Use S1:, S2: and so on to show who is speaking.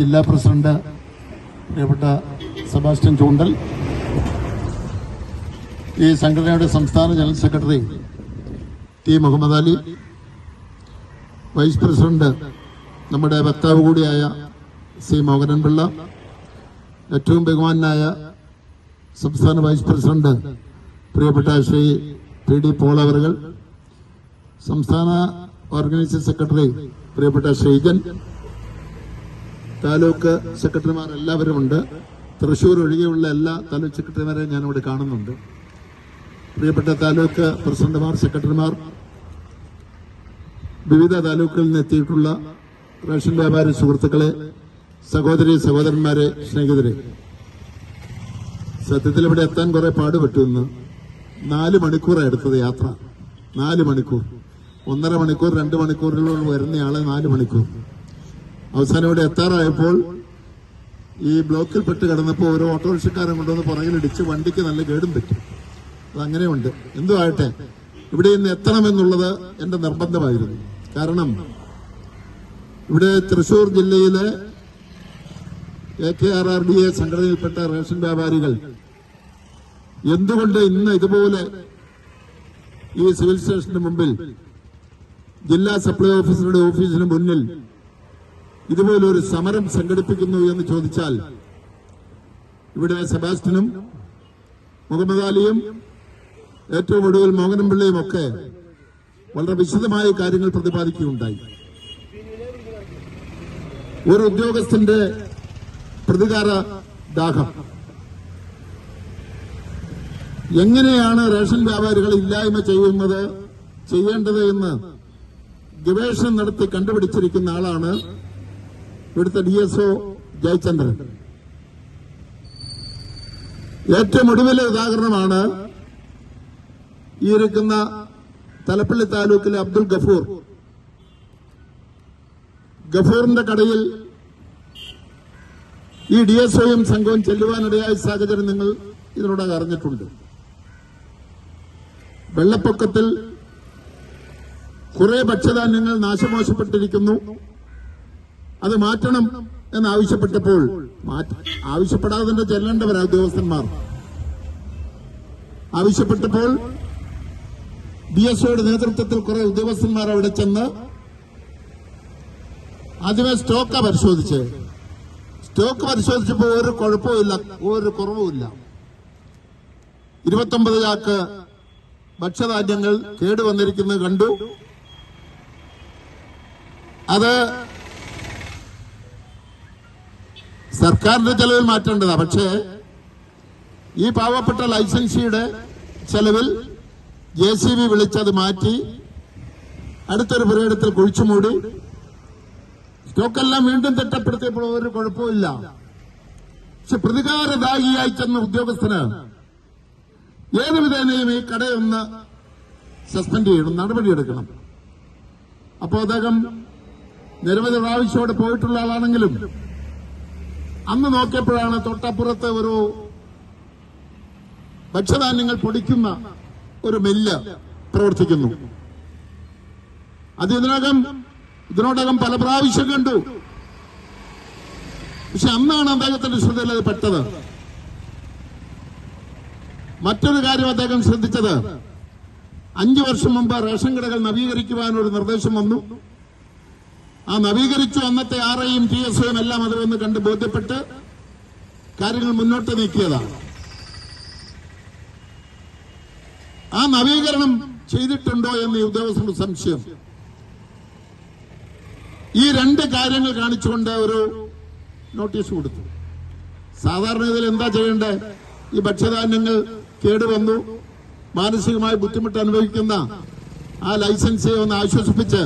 S1: ജില്ലാ പ്രസിഡന്റ് പ്രിയപ്പെട്ട സെബാസ്റ്റ്യൻ ചൂണ്ടൽ ഈ സംഘടനയുടെ സംസ്ഥാന general secretary T Muhammad Ali vice president നമ്മുടെ വക്താവ് കൂടിയായ സി മോഹനൻപിള്ള ഏറ്റവും ബഹുമാനായ സംസ്ഥാന വൈസ് പ്രസിഡന്റ് പ്രിയപ്പെട്ട ശ്രീ പി ഡി പോൾ സംസ്ഥാന ഓർഗനൈസിംഗ് സെക്രട്ടറി പ്രിയപ്പെട്ട ശ്രീജൻ താലൂക്ക് സെക്രട്ടറിമാർ എല്ലാവരും ഉണ്ട്. തൃശ്ശൂർ ഒഴികെയുള്ള എല്ലാ താലൂക്ക് സെക്രട്ടറിമാരെയും ഞാനിവിടെ കാണുന്നുണ്ട്. പ്രിയപ്പെട്ട താലൂക്ക് പ്രസിഡന്റുമാർ സെക്രട്ടറിമാർ വിവിധ താലൂക്കുകളിൽ നിന്ന് എത്തിയിട്ടുള്ള റേഷൻ വ്യാപാരി സുഹൃത്തുക്കളെ സഹോദരി സഹോദരന്മാരെ സ്നേഹിതരെ. സത്യത്തിൽ ഇവിടെ എത്താൻ കുറെ പാടുപെട്ടു ഇന്ന് നാല് മണിക്കൂറാണ് എടുത്തത് യാത്ര. നാല് മണിക്കൂർ. ഒന്നര മണിക്കൂർ രണ്ട് മണിക്കൂറിലൂടെ വരുന്നയാളെ നാല് മണിക്കൂർ. അവസാനം ഇവിടെ എത്താറായപ്പോൾ ഈ ബ്ലോക്കിൽ പെട്ട് കിടന്നപ്പോൾ ഓരോ ഓട്ടോറിക്ഷക്കാരൻ കൊണ്ടുവന്ന് പുറകിലിടിച്ച് വണ്ടിക്ക് നല്ല കേടും പറ്റും. അതങ്ങനെയുണ്ട്. എന്തു ആകട്ടെ ഇവിടെ ഇന്ന് എത്തണമെന്നുള്ളത് എന്റെ നിർബന്ധമായിരുന്നു. കാരണം ഇവിടെ തൃശൂർ ജില്ലയിലെ A K R R D A സംഘടനയിൽപ്പെട്ട ration വ്യാപാരികൾ എന്തുകൊണ്ട് ഇന്ന് ഇതുപോലെ ഈ സിവിൽ സ്റ്റേഷന് മുമ്പിൽ ജില്ലാ സപ്ലൈ ഓഫീസറുടെ ഓഫീസിന് മുന്നിൽ ഇതുപോലെ ഒരു സമരം സംഘടിപ്പിക്കുന്നു എന്ന് ചോദിച്ചാൽ ഇവിടെ സെബാസ്റ്റിനും മുഹമ്മദ് അലിയും ഏറ്റവും ഒടുവിൽ മോഹനൻപിള്ളയും ഒക്കെ വളരെ വിശദമായ കാര്യങ്ങൾ പ്രതിപാദിക്കുകയുണ്ടായി. ഒരു ഉദ്യോഗസ്ഥന്റെ പ്രതികാര ദാഹം. എങ്ങനെയാണ് റേഷൻ വ്യാപാരികൾ ഇല്ലായ്മ ചെയ്യുന്നത് ചെയ്യേണ്ടത് എന്ന് ഗവേഷണം നടത്തി കണ്ടുപിടിച്ചിരിക്കുന്ന ആളാണ് ഇവിടുത്തെ ഡി എസ് ഒ ജയചന്ദ്രൻ. ഏറ്റവും ഒടുവിലെ ഉദാഹരണമാണ് ഈ ഇരിക്കുന്ന തലപ്പള്ളി താലൂക്കിലെ അബ്ദുൽ ഗഫൂർ. ഗഫൂറിന്റെ കടയിൽ ഈ ഡി എസ് ഒയും സംഘവും ചെല്ലുവാനിടയായ സാഹചര്യം നിങ്ങൾ ഇതിനോടകം അറിഞ്ഞിട്ടുണ്ട്. വെള്ളപ്പൊക്കത്തിൽ കുറെ ഭക്ഷ്യധാന്യങ്ങൾ നാശമോശപ്പെട്ടിരിക്കുന്നു അത് മാറ്റണം എന്നാവശ്യപ്പെട്ടപ്പോൾ ആവശ്യപ്പെടാതെ തന്നെ ചെല്ലേണ്ടവരാ ഉദ്യോഗസ്ഥന്മാർ. ആവശ്യപ്പെട്ടപ്പോൾ ബി എസ് ഒയുടെ നേതൃത്വത്തിൽ കുറെ ഉദ്യോഗസ്ഥന്മാർ അവിടെ ചെന്ന് ആദ്യമേ സ്റ്റോക്ക പരിശോധിച്ച്. സ്റ്റോക്ക് പരിശോധിച്ചപ്പോൾ ഒരു കുഴപ്പമില്ല ഒരു കുറവുമില്ല ഇരുപത്തൊമ്പത് ചാക്ക് ഭക്ഷ്യധാന്യങ്ങൾ കേടുവന്നിരിക്കുന്നത് കണ്ടു. അത് സർക്കാരിന്റെ ചെലവിൽ മാറ്റേണ്ടതാ. പക്ഷേ ഈ പാവപ്പെട്ട ലൈസൻസിയുടെ ചെലവിൽ ജെ സി ബി വിളിച്ചത് മാറ്റി അടുത്തൊരു പുരയിടത്തിൽ കുഴിച്ചുമൂടി സ്റ്റോക്കെല്ലാം വീണ്ടും തിട്ടപ്പെടുത്തിയപ്പോൾ ഒരു കുഴപ്പമില്ല പക്ഷെ പ്രതികാരദാഹിയായി ചെന്ന ഉദ്യോഗസ്ഥന് ഏത് വിധേനയും ഈ കടയൊന്ന് സസ്പെൻഡ് ചെയ്യണം നടപടിയെടുക്കണം. അപ്പോൾ അദ്ദേഹം നിരവധി പ്രാവശ്യം അവിടെ പോയിട്ടുള്ള ആളാണെങ്കിലും അന്ന് നോക്കിയപ്പോഴാണ് തൊട്ടപ്പുറത്ത് ഒരു ഭക്ഷ്യധാന്യങ്ങൾ പൊടിക്കുന്ന ഒരു മില്ല് പ്രവർത്തിക്കുന്നു. അത് ഇതിനകം ഇതിനോടകം പല പ്രാവശ്യം കണ്ടു. പക്ഷെ അന്നാണ് അദ്ദേഹത്തിന്റെ ശ്രദ്ധയിൽ അത് പെട്ടത്. മറ്റൊരു കാര്യം അദ്ദേഹം ശ്രദ്ധിച്ചത്. അഞ്ചു വർഷം മുമ്പ് റേഷൻ കടകൾ നവീകരിക്കുവാനൊരു നിർദ്ദേശം വന്നു. ആ നവീകരിച്ചു അന്നത്തെ ആർ ഐയും ടി എസ് ഒയും എല്ലാം അതിൽ നിന്ന് കണ്ട് ബോധ്യപ്പെട്ട് കാര്യങ്ങൾ മുന്നോട്ട് നീക്കിയതാണ്. ആ നവീകരണം ചെയ്തിട്ടുണ്ടോ എന്ന് ഈ ഉദ്യോഗസ്ഥരുടെ സംശയം. ഈ രണ്ട് കാര്യങ്ങൾ കാണിച്ചുകൊണ്ട് ഒരു നോട്ടീസ് കൊടുത്തു. സാധാരണ ഇതിൽ എന്താ ചെയ്യേണ്ടത് ഈ ഭക്ഷ്യധാന്യങ്ങൾ കേടുവന്നു മാനസികമായി ബുദ്ധിമുട്ട് അനുഭവിക്കുന്ന ആ ലൈസൻസിയെ ഒന്ന് ആശ്വസിപ്പിച്ച്